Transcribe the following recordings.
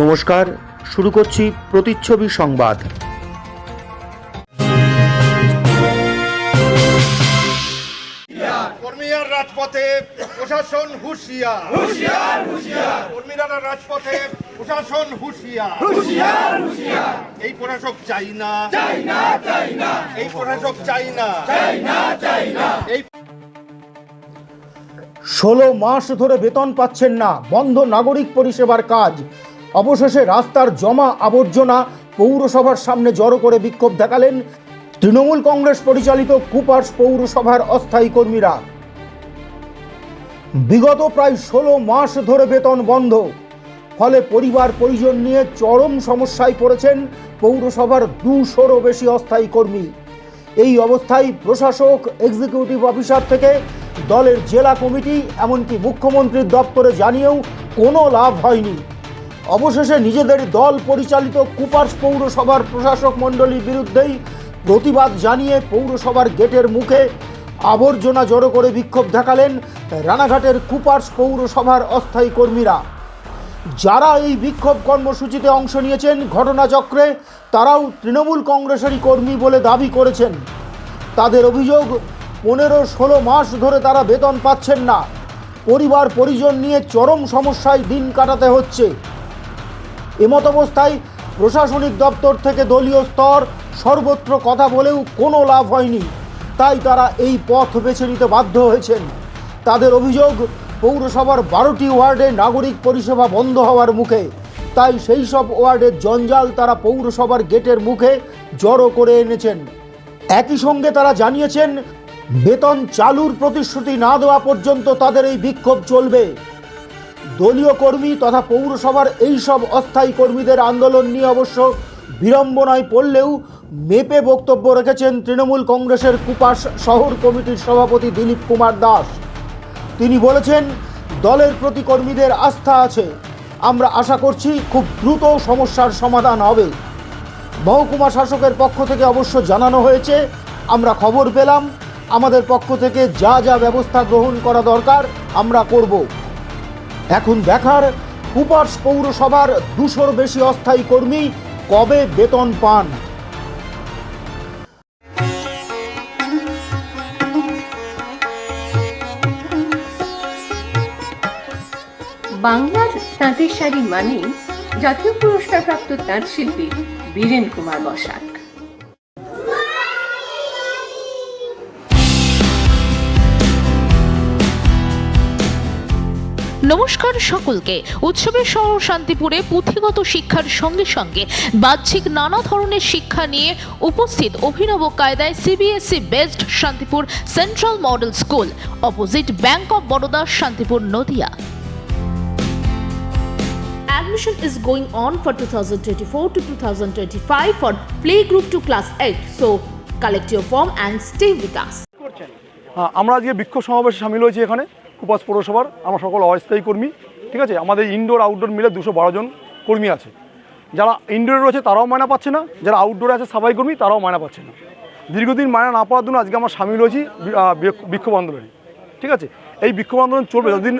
নমস্কার শুরু করছি প্রতিচ্ছবি সংবাদ। কর্মীরা রাজপথে প্রশাসন হুঁশিয়ার। হুঁশিয়ার কর্মীরা রাজপথে প্রশাসন হুঁশিয়ার হুঁশিয়ার। এই প্রশাসক চাই না। চাই না চাই না। এই প্রশাসক চাই না। চাই না চাই না। এই ষোলো মাস ধরে বেতন পাচ্ছেন না। বন্ধ নাগরিক পরিষেবার কাজ। অবশেষে রাস্তার জমা আবর্জনা পৌরসভার সামনে জড়ো করে বিক্ষোভ দেখালেন তৃণমূল কংগ্রেস পরিচালিত কুপার্স পৌরসভার অস্থায়ী কর্মীরা। বিগত প্রায় ষোলো মাস ধরে বেতন বন্ধ। ফলে পরিবার পরিজন নিয়ে চরম সমস্যায় পড়েছেন পৌরসভার দুশোরও বেশি অস্থায়ী কর্মী। এই অবস্থায় প্রশাসক এক্সিকিউটিভ অফিসার থেকে দলের জেলা কমিটি, এমনকি মুখ্যমন্ত্রীর দপ্তরে জানিয়েও কোনো লাভ হয়নি। অবশেষে নিজেদের দল পরিচালিত কুপার্স পৌরসভার প্রশাসক মণ্ডলীর বিরুদ্ধেই প্রতিবাদ জানিয়ে পৌরসভার গেটের মুখে আবর্জনা জড়ো করে বিক্ষোভ দেখালেন রানাঘাটের কুপার্স পৌরসভার অস্থায়ী কর্মীরা। যারা এই বিক্ষোভ কর্মসূচিতে অংশ নিয়েছেন ঘটনাচক্রে, তারাও তৃণমূল কংগ্রেসেরই কর্মী বলে দাবি করেছেন। তাদের অভিযোগ, পনেরো ষোলো মাস ধরে তারা বেতন পাচ্ছেন না। পরিবার পরিজন নিয়ে চরম সমস্যায় দিন কাটাতে হচ্ছে। এমত অবস্থায় প্রশাসনিক দপ্তর থেকে দলীয় স্তর সর্বত্র কথা বলেও কোনো লাভ হয়নি। তাই তারা এই পথ বেছে নিতে বাধ্য হয়েছেন। তাদের অভিযোগ, পৌরসভার বারোটি ওয়ার্ডে নাগরিক পরিষেবা বন্ধ হওয়ার মুখে। তাই সেই সব ওয়ার্ডের জঞ্জাল তারা পৌরসভার গেটের মুখে জড়ো করে এনেছেন। একই সঙ্গে তারা জানিয়েছেন, বেতন চালুর প্রতিশ্রুতি না দেওয়া পর্যন্ত তাদের এই বিক্ষোভ চলবে। দলীয় কর্মী তথা পৌরসভার এই সব অস্থায়ী কর্মীদের আন্দোলন নিয়ে অবশ্য বিড়ম্বনায় পড়লেও মেপে বক্তব্য রেখেছেন তৃণমূল কংগ্রেসের কুপাস শহর কমিটির সভাপতি দিলীপ কুমার দাস। তিনি বলেছেন, দলের প্রতি কর্মীদের আস্থা আছে। আমরা আশা করছি খুব দ্রুত সমস্যার সমাধান হবে। মহকুমা শাসকের পক্ষ থেকে অবশ্য জানানো হয়েছে, আমরা খবর পেলাম। আমাদের পক্ষ থেকে যা যা ব্যবস্থা গ্রহণ করা দরকার, আমরা করব। এখন দেখার কুপার্স পৌরসভার দুশোর বেশি অস্থায়ী কর্মী কবে বেতন পান? বাংলার তাঁতের শাড়ি মানেই জাতীয় পুরস্কারপ্রাপ্ত তাঁত শিল্পী বীরেন কুমার বসাক। নমস্কার সকলকে উৎসবের শহর শান্তিপুরে পুঁথিগত শিক্ষার সঙ্গে সঙ্গে বাহ্যিক নানা ধরনের শিক্ষা নিয়ে উপস্থিত অভিনব কায়দায় CBSE based Santipur central model school, opposite bank of Baroda Santipur Nadia Admission is going on for 2024 to 2025 for playgroup to class 8. So, collect your form and stay with us. আমরা আজকে বিক্ষোভ সমাবেশে সামিল হয়েছি এখানে কুপাস পৌরসভার আমরা সকল অস্থায়ী কর্মী, ঠিক আছে? আমাদের ইনডোর আউটডোর মিলে দুশো জন কর্মী আছে। যারা ইনডোরে রয়েছে তারাও মায়না পাচ্ছে না, যারা আউটডোরে আছে সাফাই কর্মী তারাও মায়না পাচ্ছে না। দীর্ঘদিন মায়না না পাওয়ার জন্য আজকে আমরা সামিল হয়েছি বিক্ষোভ আন্দোলনে, ঠিক আছে? এই বিক্ষোভ আন্দোলন চলবে যতদিন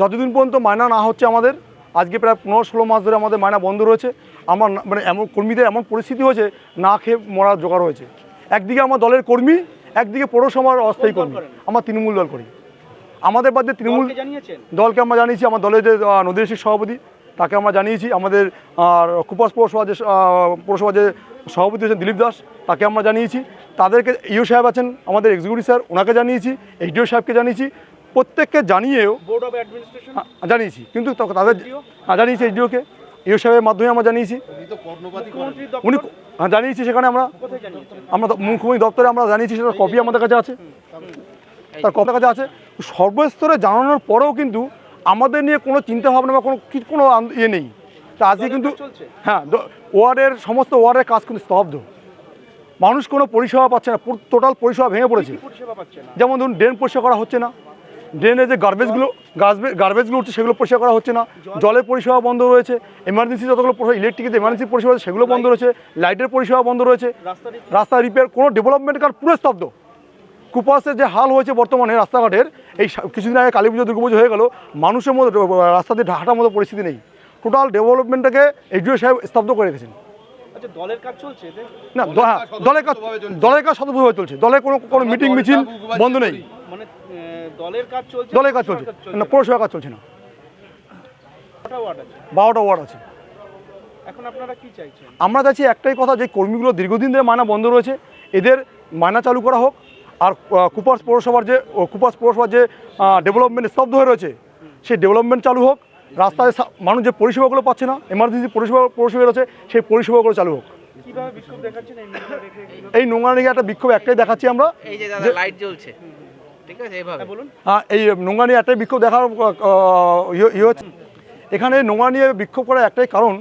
যতদিন পর্যন্ত মায়না না হচ্ছে আমাদের, আজকে প্রায় পনেরো ষোলো মাস ধরে আমাদের মায়না বন্ধ রয়েছে, আমার মানে এমন কর্মীদের এমন পরিস্থিতি হয়েছে, না খেয়ে মরার জোগাড় হয়েছে। একদিকে আমার দলের কর্মী, একদিকে পৌরসভার অস্থায়ী কর্মী, আমার তৃণমূল দল করি। আমাদের বাদে তৃণমূল দলকে আমরা জানিয়েছি আমার দলের যে নদীর সভাপতি তাকে আমরা জানিয়েছি। আমাদের আর কুপাস পৌরসভা যে পৌরসভা যে সভাপতি হচ্ছেন দিলীপ দাস তাকে আমরা জানিয়েছি। তাদেরকে ইউ সাহেব আছেন আমাদের এক্সিকিউটিভ স্যার ওনাকে জানিয়েছি এইচডিও সাহেবকে জানিয়েছি। প্রত্যেককে জানিয়েও বোর্ড অফ অ্যাডমিনিস্ট্রেশন জানিয়েছি। কিন্তু তো- তাদের জানিয়েছি এইচডিওকে। ইউ সাহেবের মাধ্যমে আমরা জানিয়েছি। উনি হ্যাঁ জানিয়েছি সেখানে আমরা। আমরা মুখ্যমন্ত্রী দপ্তরে আমরা জানিয়েছি সেটার কপি আমাদের কাছে আছে। তার কথা কাছে আছে। সর্বস্তরে জানানোর পরেও কিন্তু আমাদের নিয়ে কোনো চিন্তা ভাবনা বা কোনো কোনো ইয়ে নেই। তা আজকে কিন্তু হ্যাঁ ওয়ার্ডের সমস্ত ওয়ার্ডের কাজ কিন্তু স্তব্ধ। মানুষ কোনো পরিষেবা পাচ্ছে না। টোটাল পরিষেবা ভেঙে পড়েছে। যেমন ধরুন ড্রেন পরিষ্কার করা হচ্ছে না। ড্রেনের যে গার্বেজগুলো গার্বেজগুলো উঠছে সেগুলো পরিষ্কার করা হচ্ছে না। জলের পরিষেবা বন্ধ রয়েছে। এমার্জেন্সি যতগুলো ইলেকট্রিকের এমার্জেন্সি পরিষেবা সেগুলো বন্ধ রয়েছে। লাইটের পরিষেবা বন্ধ রয়েছে। রাস্তা রিপেয়ার কোনো ডেভেলপমেন্ট কাজ পুরো স্তব্ধ। কুপাসের যে হাল হয়েছে বর্তমানে রাস্তাঘাটের এই কিছুদিন আগে কালী পুজো দুর্গা পুজো হয়ে গেল মানুষের মধ্যে রাস্তা দিয়ে হাঁটার মতো পরিস্থিতি নেই। টোটাল ডেভেলপমেন্টটাকে এইচডিও সাহেব স্তব্ধ করে রেখেছেন। আচ্ছা দলের কাজ চলছে? না হ্যাঁ, দলের কাজ দলের কাজ সতর্কভাবে চলছে। দলের কোনো কোনো মিটিং মিছিল বন্ধ নেই। মানে দলের কাজ চলছে দলের কাজ চলছে। না পৌরসভার কাজ চলছে না। কটা ওয়ার্ড আছে। বারোটা ওয়ার্ড আছে। এখন আপনারা কি চাইছেন? আমরা চাইছি একটাই কথা যে কর্মীগুলো দীর্ঘদিন ধরে মায়না বন্ধ রয়েছে এদের মায়না চালু করা হোক আর কুপার্স পৌরসভার যে ও, কুপাস পৌরসভার যে ডেভেলপমেন্ট স্তব্ধ হয়ে রয়েছে সেই ডেভেলপমেন্ট চালু হোক রাস্তায় মানুষ যে পরিষেবাগুলো পাচ্ছে না এমার্জেন্সি পরিষেবা পরিষেবা রয়েছে সেই পরিষেবাগুলো চালু হোক। কীভাবে এই নোংরা নিয়ে একটা বিক্ষোভ একটাই দেখাচ্ছি আমরা এই যে লাইট জ্বলছে। ঠিক আছে এভাবে হ্যাঁ বলুন। এই নোংরা নিয়ে একটাই বিক্ষোভ দেখার ইয়ে- ইয়ে হচ্ছে এখানে নোংরা নিয়ে বিক্ষোভ করার একটাই কারণ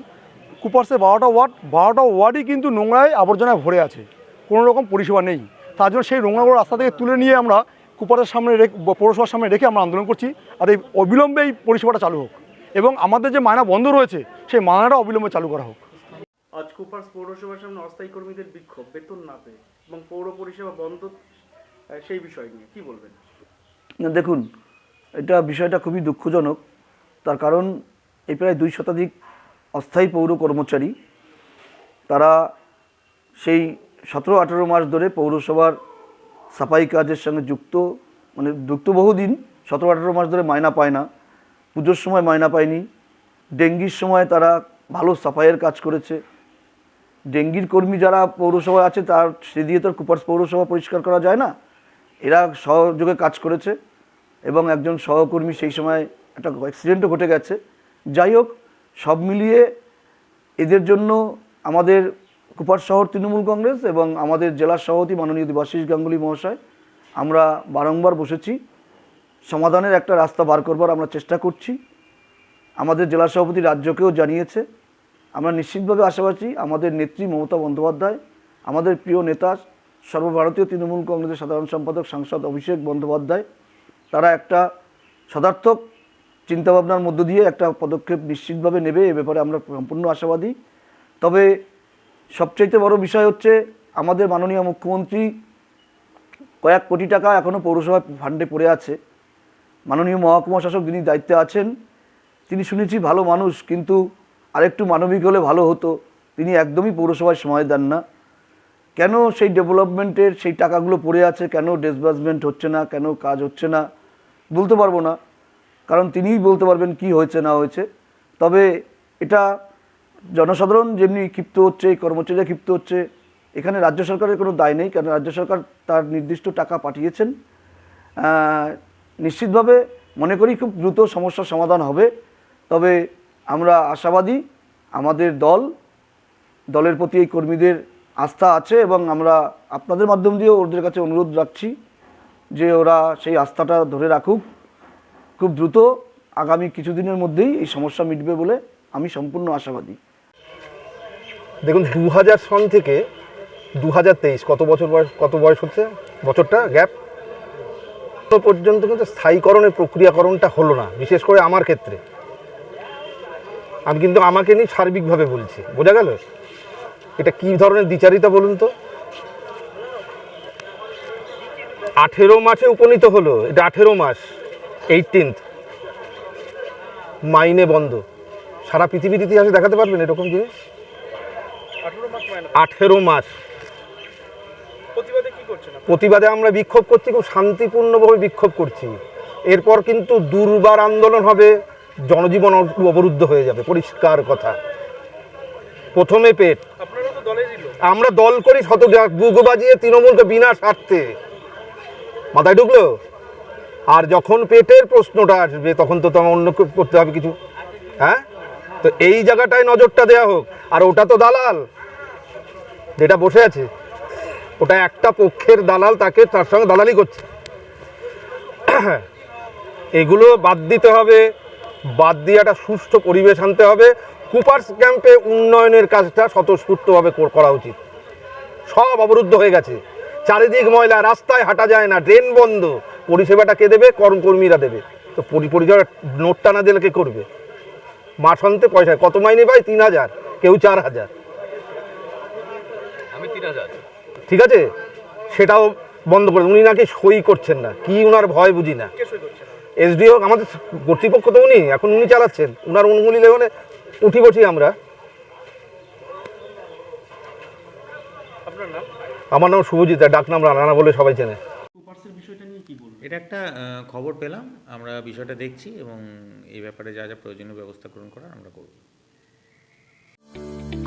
কুপার্সে বারোটা ওয়ার্ড বারোটা ওয়ার্ডই কিন্তু নোংরায় আবর্জনায় ভরে আছে কোনো রকম পরিষেবা নেই। তার জন্য সেই নোংরাগুলো রাস্তা থেকে তুলে নিয়ে আমরা কুপারের সামনে রেখে পৌরসভার সামনে রেখে আমরা আন্দোলন করছি। আর এই অবিলম্বে এই পরিষেবাটা চালু হোক। এবং আমাদের যে মায়না বন্ধ রয়েছে সেই মায়নাটা অবিলম্বে চালু করা হোক। আজ কুপার্স পৌরসভার সামনে অস্থায়ী কর্মীদের বিক্ষোভ বেতন না পেয়ে এবং পৌর পরিষেবা বন্ধ সেই বিষয় নিয়ে কি বলবেন? না দেখুন এটা বিষয়টা খুবই দুঃখজনক। তার কারণ এই প্রায় দুই শতাধিক অস্থায়ী পৌর কর্মচারী তারা সেই সতেরো, আঠেরো মাস ধরে পৌরসভার সাফাই কাজের সঙ্গে যুক্ত মানে যুক্ত বহুদিন, সতেরো, আঠেরো মাস ধরে মায়না পায় না। পুজোর সময় মায়না পায়নি। ডেঙ্গির সময় তারা ভালো সাফাইয়ের কাজ করেছে। ডেঙ্গির কর্মী যারা পৌরসভায় আছে, তার সে দিয়ে তো কুপার্স পৌরসভা পরিষ্কার করা যায় না। এরা সহযোগে কাজ করেছে এবং একজন সহকর্মী সেই সময় একটা অ্যাক্সিডেন্টও ঘটে গেছে। যাই হোক, সব মিলিয়ে এদের জন্য আমাদের কুপার শহর তৃণমূল কংগ্রেস এবং আমাদের জেলার সভাপতি মাননীয় দেবাশিস গাঙ্গুলি মহাশয়, আমরা বারংবার বসেছি। সমাধানের একটা রাস্তা বার করবার আমরা চেষ্টা করছি। আমাদের জেলা সভাপতি রাজ্যকেও জানিয়েছে। আমরা নিশ্চিতভাবে আশাবাদী, আমাদের নেত্রী মমতা বন্দ্যোপাধ্যায়, আমাদের প্রিয় নেতা, সর্বভারতীয় তৃণমূল কংগ্রেসের সাধারণ সম্পাদক, সাংসদ অভিষেক বন্দ্যোপাধ্যায়, তারা একটা সদার্থক চিন্তাভাবনার মধ্য দিয়ে একটা পদক্ষেপ নিশ্চিতভাবে নেবে। এ ব্যাপারে আমরা সম্পূর্ণ আশাবাদী। তবে সবচাইতে বড় বিষয় হচ্ছে আমাদের মাননীয় মুখ্যমন্ত্রী কয়েক কোটি টাকা এখনও পৌরসভা ফান্ডে পড়ে আছে। মাননীয় মহকুমা শাসক যিনি দায়িত্বে আছেন, তিনি শুনেছি ভালো মানুষ, কিন্তু আরেকটু মানবিক হলে ভালো হতো। তিনি একদমই পৌরসভায় সময় দেন না। কেন সেই ডেভেলপমেন্টের সেই টাকাগুলো পড়ে আছে? কেন ডিসবার্সমেন্ট হচ্ছে না? কেন কাজ হচ্ছে না? বলতে পারব না। কারণ তিনিই বলতে পারবেন কি হয়েছে, না হয়েছে। তবে এটা জনসাধারণ যেমনি ক্ষিপ্ত হচ্ছে, কর্মচারীরা ক্ষিপ্ত হচ্ছে, এখানে রাজ্য সরকারের কোনো দায় নেই, কারণ রাজ্য সরকার তার নির্দিষ্ট টাকা পাঠিয়েছেন। নিশ্চিতভাবে মনে করি খুব দ্রুত সমস্যার সমাধান হবে। তবে আমরা আশাবাদী আমাদের দল, দলের প্রতি এই কর্মীদের আস্থা আছে এবং আমরা আপনাদের মাধ্যম দিয়েও ওদের কাছে অনুরোধ রাখছি যে ওরা সেই আস্থাটা ধরে রাখুক। খুব দ্রুত আগামী কিছুদিনের মধ্যেই এই সমস্যা মিটবে বলে আমি সম্পূর্ণ আশাবাদী। দেখুন দু হাজার সন থেকে দু হাজার তেইশ, কত বছর বয়স, কত বয়স হচ্ছে? বছরটা, গ্যাপ? পর্যন্ত কিন্তু স্থায়ীকরণের প্রক্রিয়াকরণটা হলো না, বিশেষ করে আমার ক্ষেত্রে। আমি কিন্তু আমাকে নিয়ে সার্বিকভাবে বলছি, বোঝা গেল? এটা কি ধরনের দ্বিচারিতা বলুন তো? আঠেরো মাসে উপনীত হলো, এটা আঠেরো মাস এইটিনথ মাইনে বন্ধ। সারা পৃথিবীর ইতিহাসে দেখাতে পারবেন এরকম জিনিস? আঠারো মাস প্রতিবাদে আমরা বিক্ষোভ করছি খুব শান্তিপূর্ণভাবে বিক্ষোভ করছি। এরপর কিন্তু দুর্বার আন্দোলন হবে জনজীবন অবরুদ্ধ হয়ে যাবে পরিষ্কার কথা। প্রথমে পেট। আমরা দল করি শত বুক বাজিয়ে তৃণমূলকে বিনা স্বার্থে। মাথায় ঢুকলো? আর যখন পেটের প্রশ্নটা আসবে তখন তো তোমার অন্য করতে হবে কিছু। হ্যাঁ? তো এই জায়গাটায় নজরটা দেওয়া হোক। আর ওটা তো দালাল। যেটা বসে আছে। ওটা একটা পক্ষের দালাল, তাকে তার সঙ্গে দালালি করছে। এগুলো বাদ দিতে হবে। বাদ দিয়ে একটা পরিবেশ আনতে হবে। কুপার্স ক্যাম্পে উন্নয়নের কাজটা স্বতঃস্ফূর্তভাবে করা উচিত। সব অবরুদ্ধ হয়ে গেছে। চারিদিক ময়লা, রাস্তায় হাঁটা যায় না। ড্রেন বন্ধ। পরিষেবাটা কে দেবে? কর্মকর্মীরা দেবে। তো পরি- পরিষেবা নোটটা না দিলে কে করবে? মাস অন্তে পয়সা কত মাইনে পায় তিন হাজার কেউ চার হাজার। ঠিক আছে? সেটাও বন্ধ করে উনি নাকি সই করছেন না। কি উনার ভয় বুঝি না। এসডিও আমাদের কর্তৃপক্ষ তো উনি এখন উনি চালাচ্ছেন। উনার অনুমতি লেখনে উঠি বসি আমরা। আমার নাম শুভজিৎ ডাক নাম রানা বলে সবাই চেনে কুপার্সের বিষয়টা নিয়ে কি বলবেন এটা একটা খবর পেলাম। আমরা বিষয়টা দেখছি এবং এই ব্যাপারে যা যা প্রয়োজনীয় ব্যবস্থা গ্রহণ করার আমরা করব।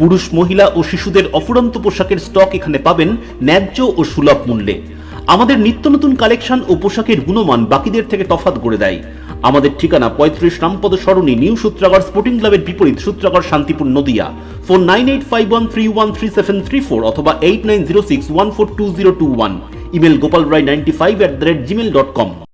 পুরুষ, মহিলা ও শিশুদের অফুরন্ত পোশাকের স্টক এখানে পাবেন ন্যায্য ও সুলভ মূল্যে। আমাদের নিত্য নতুন কালেকশন ও পোশাকের গুণমান বাকিদের থেকে তফাৎ করে দেয়। আমাদের ঠিকানা পঁয়ত্রিশ রামপদ সরণি, নিউ সূত্রাগড় স্পোর্টিং ক্লাবের বিপরীত Sutragarh Santipur Nadia. Phone nine eight five one three one three seven three four অথবা eight nine zero six one four two zero two one. Email Gopal Roy ninety five at the rate Gmail dot com.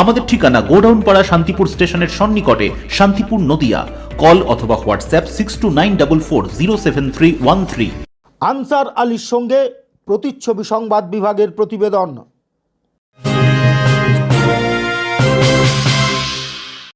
আমাদের ঠিকানা godown পাড়া শান্তিপুর স্টেশনের সন্নিকটে Shantipur Nadia. Call অথবা WhatsApp six two nine double four zero seven three one three Ansar আলীর সঙ্গে প্রতিচ্ছবি সংবাদ বিভাগের প্রতিবেদন।